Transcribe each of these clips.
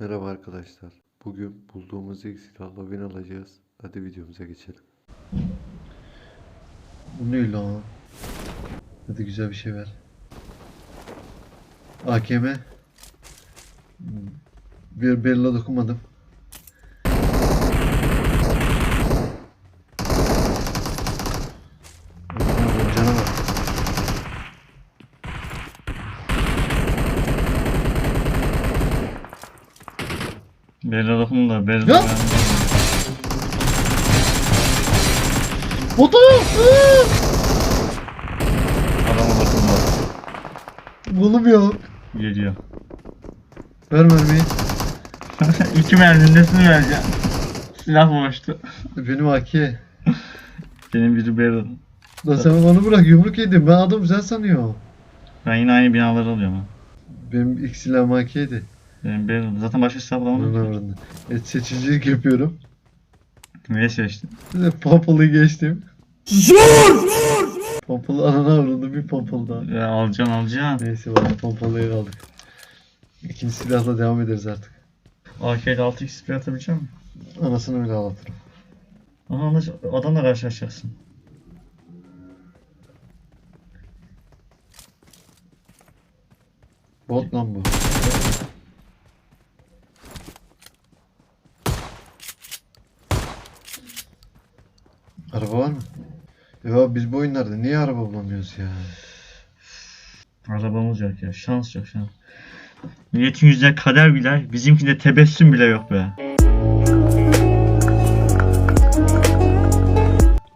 Merhaba arkadaşlar. Bugün bulduğumuz ilk silahla win alacağız. Hadi videomuza geçelim. Bu ne lan? Hadi güzel bir şey ver. AKM. Bir bella dokunmadım. Da Bella Ya! Foto! Adama dokunma. Bunum yok. Geliyor. Ver mermiyi. İki merminin nesini vereceğim? Silah boştu. Benim AK. Benim biri Bella. Lan sen onu bırak yumruk yedim. Ben adam sen sanıyorum. Ben yine aynı binaları alıyorum ha. Benim ilk silahım AK'ydi. Benim Bella. Zaten başka silah bulamadım. ardında. Evet seçicilik yapıyorum. Neye seçtin? Pompalı'yı geçtim. Zor! Pompalı anana vuruldu bir pompalı daha. Ya alacaksın alacaksın. Neyse bari pompalıyı aldık. İkinci silahla devam ederiz artık. AK ile 6x spray atabilecek misin? Anasını bile ağlatırım. Aha anlaş- adamla karşılaşacaksın. Bot lan bu. Araba var mı? Ya biz bu oyunlarda niye araba bulamıyoruz ya? Arabamız yok ya. Şans yok şans. Milletin yüzüne kader bile, bizimkinde tebessüm bile yok be.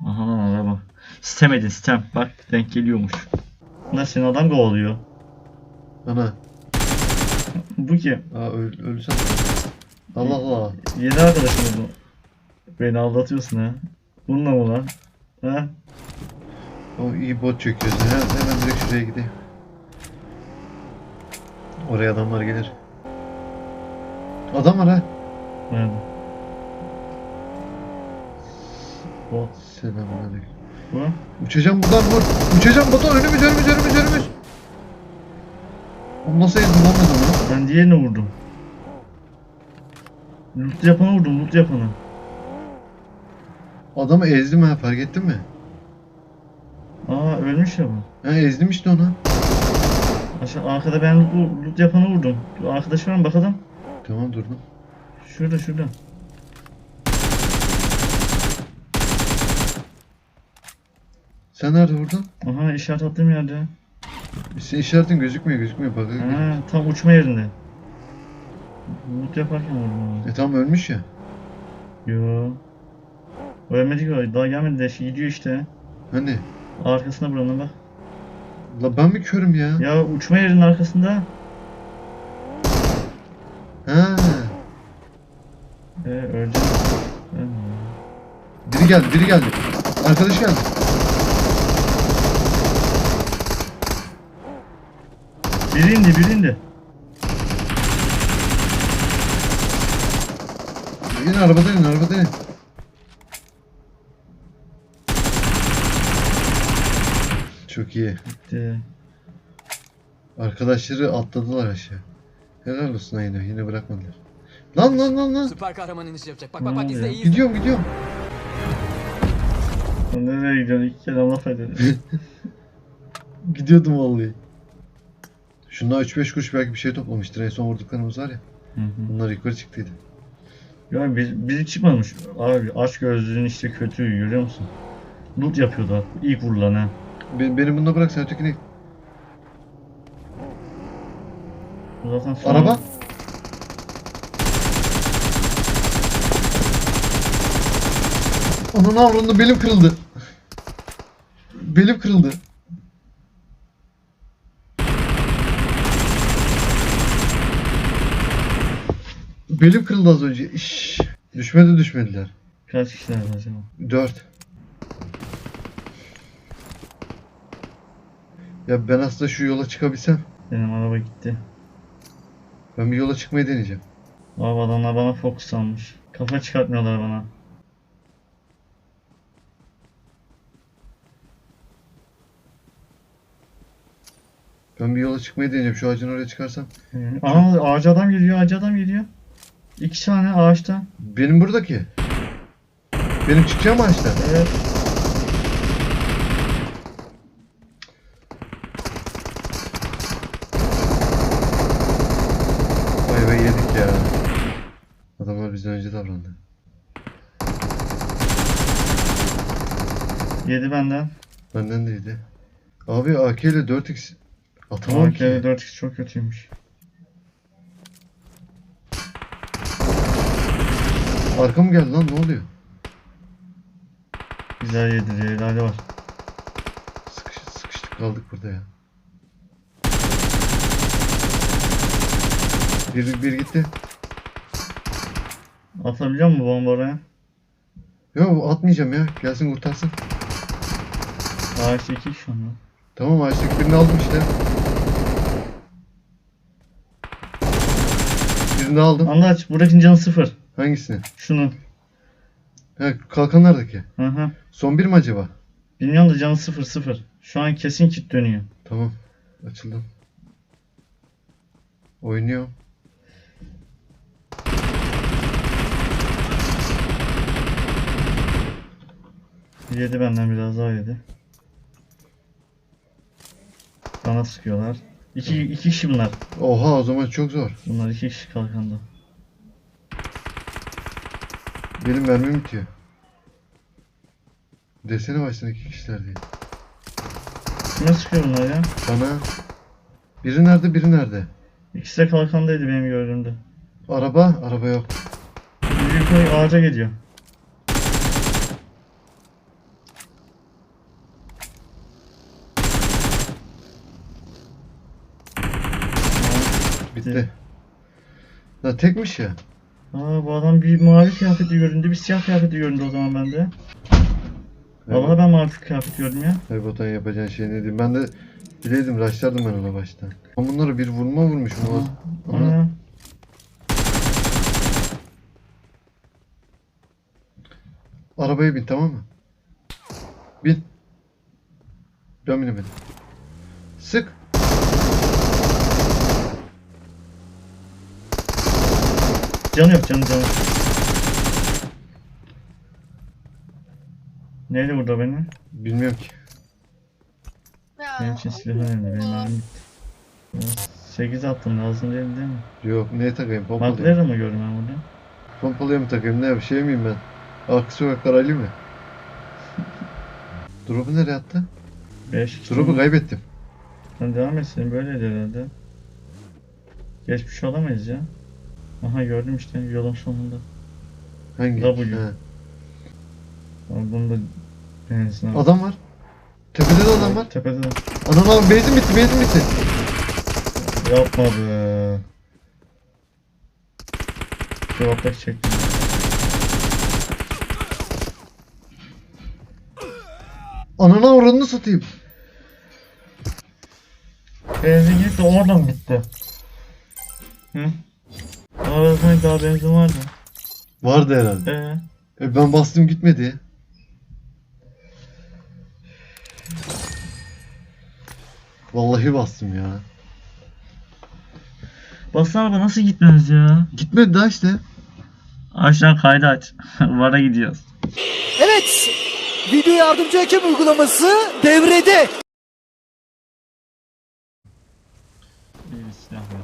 Aha lan araba. Sistem edin sistem. Bak denk geliyormuş. Lan senin adam kovalıyor. Ana. Bu kim? Aa öl ölsem. Allah Allah. Yeni arkadaşım bu. Beni aldatıyorsun ha. Bununla mı lan? Ha? O iyi bot çöküyorsun. Hemen, hemen direkt şuraya gideyim. Oraya adamlar gelir. Adam var ha. Nerede? Bu. Selamünaleyküm. Bu. Uçacağım buradan vur. Uçacağım bota önümüz önümüz önümüz önümüz. Oğlum nasıl ezdim lan ben onu? Ben diğerini vurdum. Loot yapanı vurdum, loot yapanı. Adamı ezdim ha fark ettin mi? Aa ölmüş ya bu. Ha ezdim işte onu. Aşağı arkada ben loot, loot yapanı vurdum. Arkadaş var mı bakalım? Tamam durdum. Şurada şurada. Sen nerede vurdun? Aha işaret attığım yerde. Senin işaretin gözükmüyor gözükmüyor bak. Ha tam uçma yerinde. Loot yaparken vurdum onu. E tamam ölmüş ya. Yo. Ölmedi ki. Daha gelmedi de şey gidiyor işte. Hani? Arkasına buranın bak. La ben mi körüm ya? Ya uçma yerinin arkasında. Ha. Ee öleceğim. Ölme. Biri geldi biri geldi. Arkadaş geldi. Biri indi biri indi. İn arabadan in arabadan in. Çok iyi. Gitti. Arkadaşları atladılar aşağı. Helal olsun aynen yine bırakmadılar. Lan lan lan lan. Süper kahraman inişi yapacak. Bak bak bak izle iyi. Gidiyorum gidiyorum. Sen nereye gidiyorsun? İki kere laf edin. Gidiyordum vallahi. Şundan 3-5 kuruş belki bir şey toplamıştır. En son vurduklarımız var ya. Hı hı. Bunlar yukarı çıktıydı. Ya biz, biri çıkmamış. Abi aç gözlüğün işte kötü görüyor musun? Loot yapıyordu ilk vurulan ha. Be- beni bununla bırak sen ötekine git. Zaten son... Araba. Onun avrunda belim kırıldı. Belim kırıldı. Belim kırıldı az önce. İş. Düşmedi düşmediler. Kaç kişiler var acaba? Dört. Ya ben aslında şu yola çıkabilsem. Benim araba gitti. Ben bir yola çıkmayı deneyeceğim. Abi adamlar bana fokus almış. Kafa çıkartmıyorlar bana. Ben bir yola çıkmayı deneyeceğim. Şu ağacın oraya çıkarsam. Aa ağaca adam geliyor ağaca adam geliyor. İki tane ağaçta. Benim buradaki. Benim çıkacağım ağaçtan. Evet. Vay vay yedik ya. Adamlar bizden önce davrandı. Yedi benden. Benden değildi. Abi AK ile 4x atamam Tamam ki. 4x çok kötüymüş. Arkam geldi lan ne oluyor? Güzel yedi diye hadi var. Sıkış, sıkıştık kaldık burada ya. Bir, bir gitti. Atabiliyor mu bomba oraya? Yok atmayacağım ya. Gelsin kurtarsın. Ağaçta iki kişi onlar. Tamam ağaçtaki birini aldım işte. Birini aldım. Anlaç buradakinin canı sıfır. Hangisini? Şunun. Ha kalkanlardaki. Hı hı. Son bir mi acaba? Bilmiyorum da canı sıfır sıfır. Şu an kesin kit dönüyor. Tamam. Açıldım. Oynuyor. Yedi benden biraz daha yedi. Bana sıkıyorlar. İki, iki kişi bunlar. Oha o zaman çok zor. Bunlar iki kişi kalkanda. Benim mermim bitiyor. Desene baştan iki kişiler diye. Kime sıkıyor bunlar ya? Bana. Biri nerede biri nerede? İkisi de kalkandaydı benim gördüğümde. Araba? Araba yok. Bir yukarı ağaca geliyor. Bitti. Ya tekmiş ya. Aa bu adam bir mavi kıyafeti göründü, bir siyah kıyafeti göründü o zaman bende. Vallahi ben mavi kıyafet gördüm ya. Hay botan yapacağın şey ne diyeyim. Ben de bileydim raşlardım ben ona baştan. Ama bunları bir vurma vurmuşum. Ana. Arabaya bin tamam mı? Bin. Ben binemedim. Sık. Canı yok canı canı. Neyle vurdu beni? Bilmiyorum ki. Benim için silah önemli. Benim mermim bitti. 8 attım lazım değil mi değil mi? Yok neye takayım? Pompalıya. Mı gördüm ben burada? Pompalıya mı takayım? Ne bir şey miyim ben? Arka sokaklar Ali mi? Drop'u nereye attı? 5 Drop'u kaybettim. Sen devam etsin böyleydi herhalde. Geçmiş olamayız ya. Aha gördüm işte yolun sonunda. Hangi? W. He. Ama bunu da benzin al. Adam var. Tepede de adam var. Tepede de. Anam abi benzin bitti benzin bitti. Yapma be. Cevaptak çektim. Anana oranını satayım. Benzin gitti oradan bitti. Hı? Arada sanki daha benzin vardı. Vardı herhalde. Ee, E ben bastım gitmedi. Vallahi bastım ya. Basın araba nasıl gitmez ya? Gitmedi daha işte. Aşağı kaydı aç. Vara gidiyoruz. Evet, video yardımcı hakem uygulaması devrede. Silah var.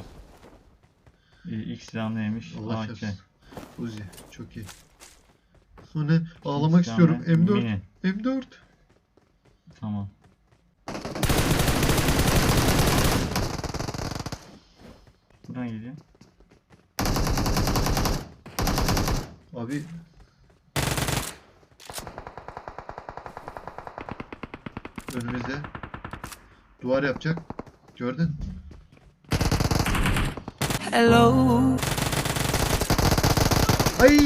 İlk silah neymiş? Allah AK. Uzi çok iyi. Ne? Ağlamak istiyorum. ne? M4. Mini. M4. Tamam. Buradan geliyor. Abi önümüzde duvar yapacak. Gördün? Hello. Ay!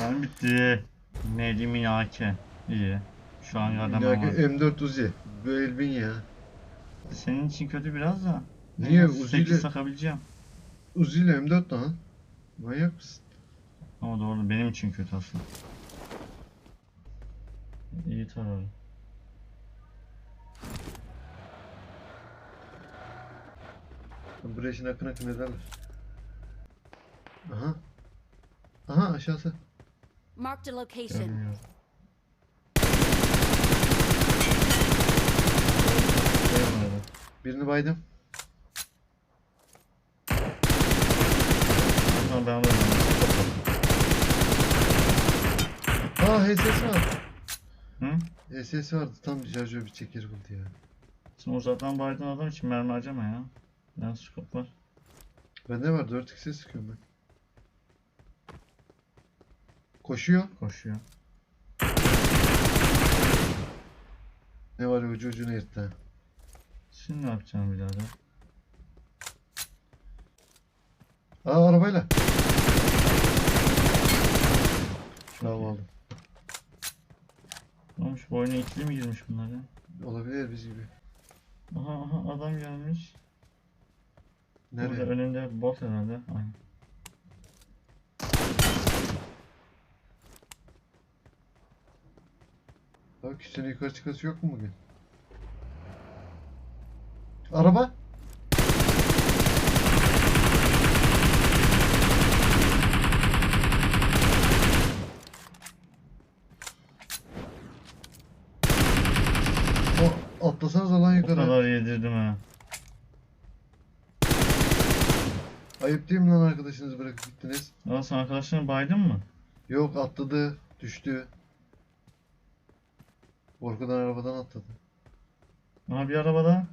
Ben bitti. Neydi AK. İyi. Şu an yardım Ya, var. M4 Uzi. Bu Elvin ya. Senin için kötü biraz da. Niye? Uzi'yle- sekiz takabileceğim. Uzi ile M4 lan. Manyak mısın? Ama doğru benim için kötü aslında. İyi tararım. Şimdi akın akın ederler. Aha. Aha aşağısı. Marked a location. Birini baydım. Alırım. Aa HSS var. Hı? HSS vardı. Tam şarjör bir çeker buldu ya. Şimdi uzaktan baydığın adam için mermi harcama ya. Ben scope var. Bende var 4x'e sıkıyorum ben. Koşuyor. Koşuyor. Ne var ucu ucuna yırttı ha. Şimdi ne yapacağım birader? Aa arabayla. Bravo aldım. Ne olmuş bu oyuna ikili mi girmiş bunlar ya? Olabilir biz gibi. Aha aha adam gelmiş. Burada Nereye? önünde bot herhalde. Aynen. Bak üstüne yukarı çıkası yok mu bugün? Araba. O atlasanız lan O yukarı. kadar yedirdim ha. Ayıp değil mi lan bırakıp gittiniz? Aa sen arkadaşlarını baydın mı? Yok atladı, düştü. Korkudan arabadan atladı. Aha bir arabada.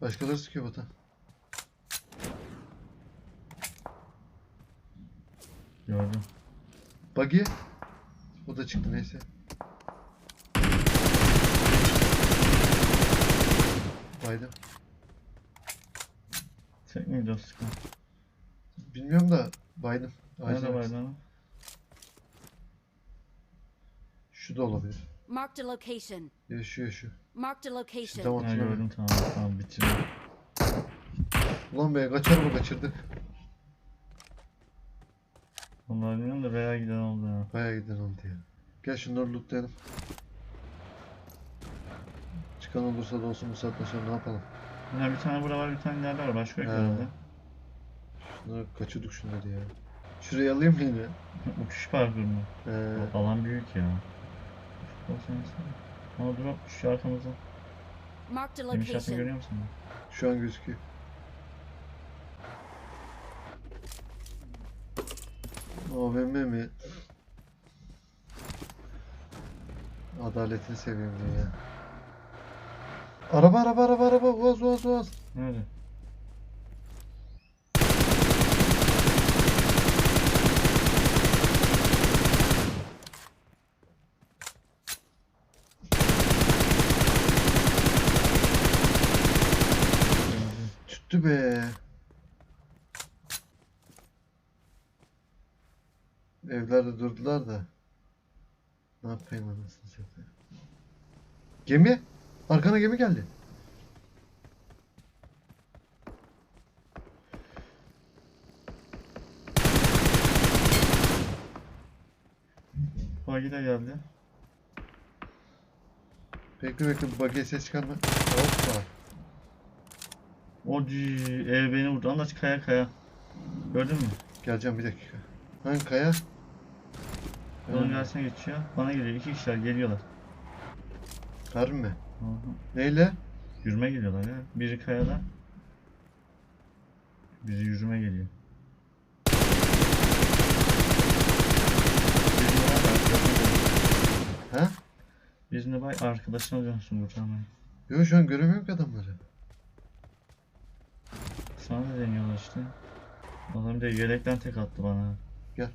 Başkaları sıkıyor bota. Gördüm. Buggy. O da çıktı neyse. Baydım. Tek mi gidiyor sıkın? Bilmiyorum da baydım. Var arkasında. lan? Şu da olabilir. Marked a location. Ya şu. Marked a Şu location. tam Ha gördüm tamam tamam bitirdim. Ulan be kaç araba kaçırdık. Vallahi bilmiyorum da veya giden oldu ya. Baya giden oldu ya. Gel şunları lootlayalım. Çıkan olursa da olsun bu saatten sonra ne yapalım? Ya bir tane burada var bir tane nerede var başka yok He. herhalde. Şunları kaçırdık şunları ya. Şuraya alayım mı yine? Uçuş parkuru mu? Ee, O alan büyük ya. Sen sen. Aa drop şu arkamızda. Marked a Benim işaretimi location. görüyor musun? şu an gözüküyor. AVM mi? Adaletini seviyorum ya. Araba araba araba araba Uaz Uaz Uaz. Nerede? Tüttü be. Evlerde durdular da. Ne yapayım anasını satayım. Gemi. Arkana gemi geldi. Bagi de geldi. Bekle bekle bug'e ses çıkarma. Hoppa. O ev beni vurdu. Anlaç kaya kaya. Gördün mü? Geleceğim bir dakika. Hangi kaya? Ha, karşısına geçiyor. Bana geliyor. İki kişiler geliyorlar. Harbi mi? Neyle? Yürüme geliyorlar ya. Biri kayada. Biri yürüme geliyor. Ha? Birini bay arkadaşına dönsün kurtarmaya. Yok şu an göremiyorum ki adamları. Sana da deniyorlar işte. Adam bir de yelekten tek attı bana. Gel.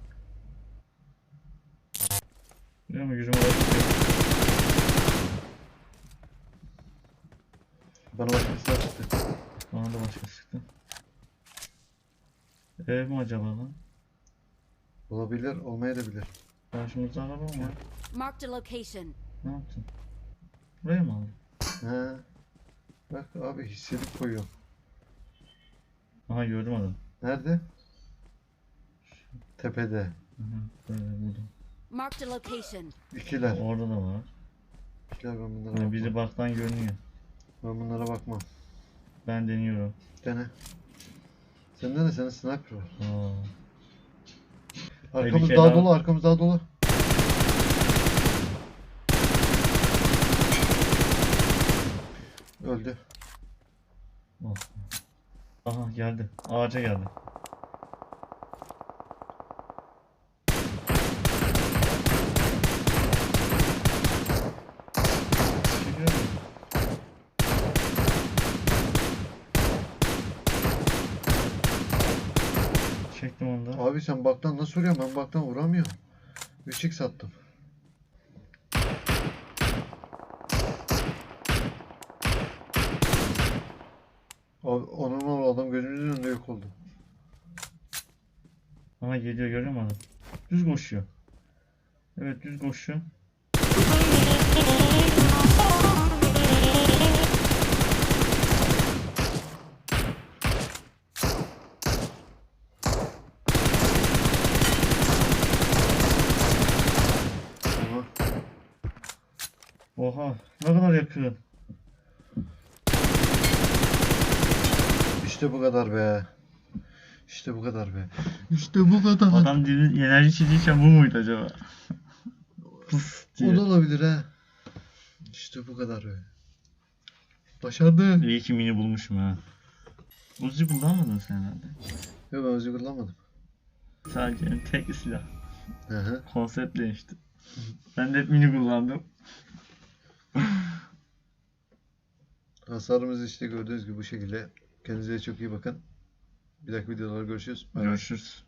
Biliyor musun yürüme başlıyor. Bana başka bir silah çıktı. Bana da başka sıktı. Ev mi acaba lan? Olabilir, olmayabilir. Karşımızda araba mı var? Marked a location. Ne yaptın? Buraya mı aldın? Ha. Bak abi hissedip koyuyor. Aha gördüm adamı. Nerede? Tepede. Aha, böyle vurdum. Marked a location. İkiler. Orada da var. Gel ben bunlara Yani biri baktan görünüyor. Ben bunlara bakmam. Ben deniyorum. Dene. Sende de senin sniper var. Aa. Arkamız daha dolu, arkamız daha dolu. Öldü. Aha geldi. Ağaca geldi. Çekiyorum. Çektim onu da. Abi sen baktan nasıl vuruyorsun? Ben baktan vuramıyorum. 3x attım. Abi onun adam gözümüzün önünde yok oldu. Ama geliyor görüyor musun adam? Düz koşuyor. Evet düz koşuyor. Oha ne kadar yakın. işte bu kadar be. İşte bu kadar be. İşte bu kadar. Adam dili enerji çiziyken bu muydu acaba? O da olabilir ha. İşte bu kadar be. Başardı. İyi ki mini bulmuşum ha. Uzi kullanmadın sen herhalde. Yok ben özü kullanmadım. Sadece tek silah. Hı hı. Konsept değişti. Ben de hep mini kullandım. Hasarımız işte gördüğünüz gibi bu şekilde. Kendinize çok iyi bakın. Bir dahaki videolarda görüşürüz. Bay. Görüşürüz.